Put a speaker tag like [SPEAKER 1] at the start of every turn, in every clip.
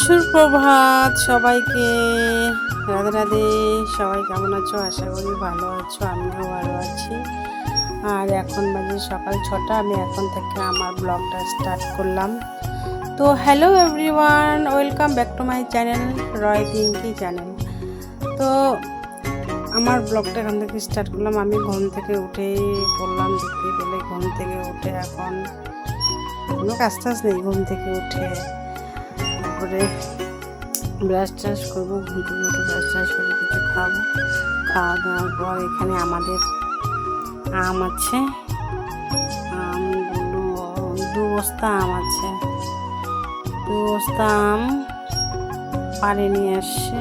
[SPEAKER 1] সুপ্রভাত সবাইকে। রাধে রাধে, সবাই কেমন আছো? আশা করি ভালো আছো, আমিও ভালো আছি। আর এখন বাজে সকাল ছটা, আমি এখন থেকে আমার ব্লগটা স্টার্ট করলাম। তো hello everyone, welcome back to my channel, Roy Pinky channel. তো আমার ব্লগটা এখান থেকে স্টার্ট করলাম। আমি ঘুম থেকে উঠে পড়লাম দেখতে পেলে ঘুম থেকে উঠে এখন। কোনো কাজ টাজ নেই ঘুম থেকে উঠে। তারপরে ব্রাশ ট্রাশ করব ঘুম থেকে উঠে ব্রাশ ট্রাশ করে কিছু খাব। খাওয়া দাওয়ার পর এখানে আমাদের আম আছে, আম, দু বস্তা আম আছে। দু বস্তা আম পাড়ে নিয়ে আসছে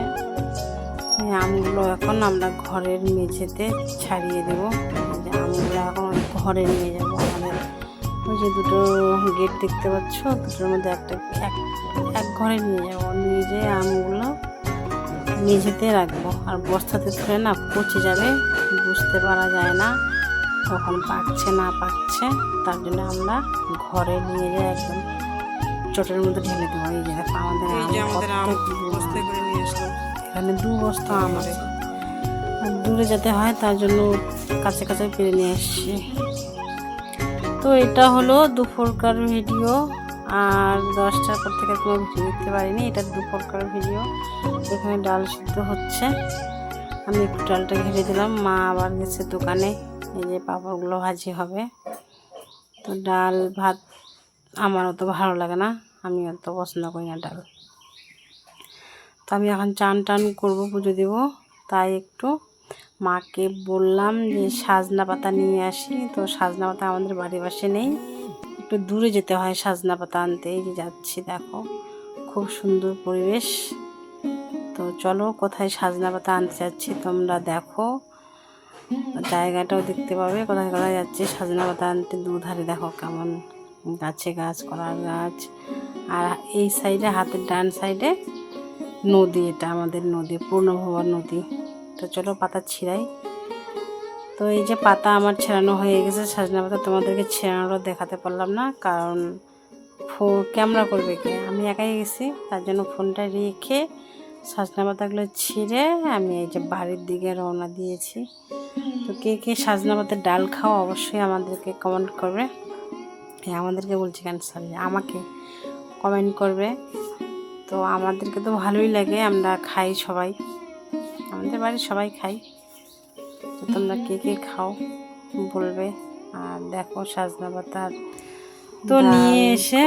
[SPEAKER 1] আমগুলো এখন আমরা ঘরের মেঝেতে ছাড়িয়ে দেবো। আমগুলো এখন ঘরে নিয়ে যাব আমাদের। যে দুটো গেট দেখতে পাচ্ছ দুটোর মধ্যে একটা এক এক ঘরে নিয়ে যাব। নিয়ে যেয়ে আমগুলো মেঝেতে রাখব। আর বস্তাতে ধরে না পচে যাবে বুঝতে পারা যায় না কখন পাকছে না পাকছে। তার জন্য আমরা ঘরে নিয়ে যাই একদম চটের মধ্যে ঢেলে দেবো। এই যে আমাদের এখানে দু বস্তা আম আছে। দূরে যেতে হয় তার জন্য কাছে কাছে পেরে নিয়ে এসছি তো এটা হলো দুপুরকার ভিডিও আর দশটার পর থেকে কোনো ভিডিও দেখতে পারিনি, এটা দুপুরকার ভিডিও। এখানে ডাল সিদ্ধ হচ্ছে। আমি একটু ডালটা ঘিরে দিলাম, মা আবার গেছে দোকানে, এই যে পাঁপড়গুলো ভাজি হবে। তো ডাল, ভাত আমার অত ভালো লাগে না, আমি অত পছন্দ করি না ডাল। তো আমি এখন চান টান করব, পুজো দেবো, তাই একটু মাকে বললাম যে, সাজনা পাতা নিয়ে আসি। তো সাজনা পাতা আমাদের বাড়ির পাশে নেই। একটু দূরে যেতে হয় সাজনা পাতা আনতে। যাচ্ছি, দেখো। খুব সুন্দর পরিবেশ। তো চলো, কোথায় সাজনা পাতা আনতে যাচ্ছি তোমরা দেখো। জায়গাটাও দেখতে পাবে। কোথায় কোথায় যাচ্ছে সাজনা পাতা আনতে দুধারে। দেখো কেমন গাছে গাছ কলার গাছ। আর এই সাইডে, হাতের ডান সাইডে নদী। এটা আমাদের নদী পূর্ণভবা নদী। তো চলো পাতা ছিঁড়াই। তো এই যে পাতা আমার ছেঁড়ানো হয়ে গেছে, সাজনা পাতা তোমাদেরকে ছেঁড়ানোটা দেখাতে পারলাম না, কারণ ফো ক্যামেরা করবে কে? আমি একাই গেছি, তার জন্য ফোনটা রেখে সাজনা পাতাগুলো ছিঁড়ে আমি এই যে বাড়ির দিকে রওনা দিয়েছি। তো কে কে সাজনা পাতার ডাল খাও অবশ্যই আমাদেরকে কমেন্ট করবে। হ্যাঁ আমাদেরকে বলছি কেন? সরি আমাকে কমেন্ট করবে। তো আমাদেরকে তো ভালোই লাগে, আমরা খাই সবাই। আমাদের বাড়ির সবাই খাই। তো তোমরা কে কে খাও বলবে। আর দেখো সাজনা পাতার তো নিয়ে এসে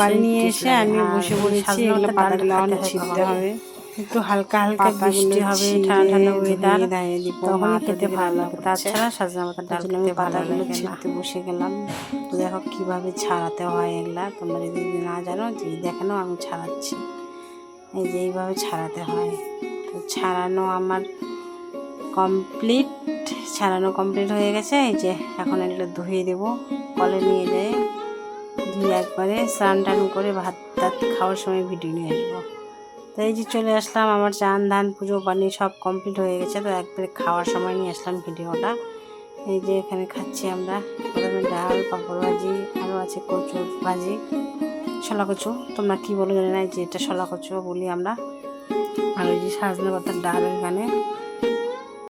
[SPEAKER 1] বাড়ি নিয়ে এসে আমি
[SPEAKER 2] আর
[SPEAKER 1] বসে পড়েছি
[SPEAKER 2] সাজনা
[SPEAKER 1] এগুলো পাতাগুলো অনেক
[SPEAKER 2] ছিঁড়তে হবে।
[SPEAKER 1] একটু হালকা হালকা বৃষ্টি হবে ঠান্ডা ঠান্ডা ওয়েদার তখন খেতে ভালো
[SPEAKER 2] রান্না
[SPEAKER 1] লাগে তাছাড়া সাজনা পাতার ডাল খেতে
[SPEAKER 2] আমি
[SPEAKER 1] ভালো লাগে না বসে গেলাম। তো দেখো কীভাবে ছাড়াতে হয় এগুলা। তোমরা যদি না জানো যে দেখে নাও আমি ছাড়াচ্ছি। এই যে এইভাবে ছাড়াতে হয়। ছাড়ানো আমার কমপ্লিট ছাড়ানো কমপ্লিট হয়ে গেছে। এই যে, এখন এগুলো ধুয়ে দেবো। কলে নিয়ে যেয়ে ধুয়ে একবারে স্নান টান করে ভাত টাত খাওয়ার সময় ভিডিও নিয়ে আসব। তো এই যে চলে আসলাম, আমার চান, ধান, পুজো, পানি সব কমপ্লিট হয়ে গেছে। তো একবারে খাওয়ার সময় নিয়ে আসলাম ভিডিওটা। এই যে এখানে খাচ্ছি আমরা। প্রথমে ডাল, পাঁপড় ভাজি, আরও আছে কচুর ভাজি শলা কচু। তোমরা কী বলো জানি না যে এটা শলা কচু বলি আমরা। আর ওই যে সাজনা পাতার ডাল এখানে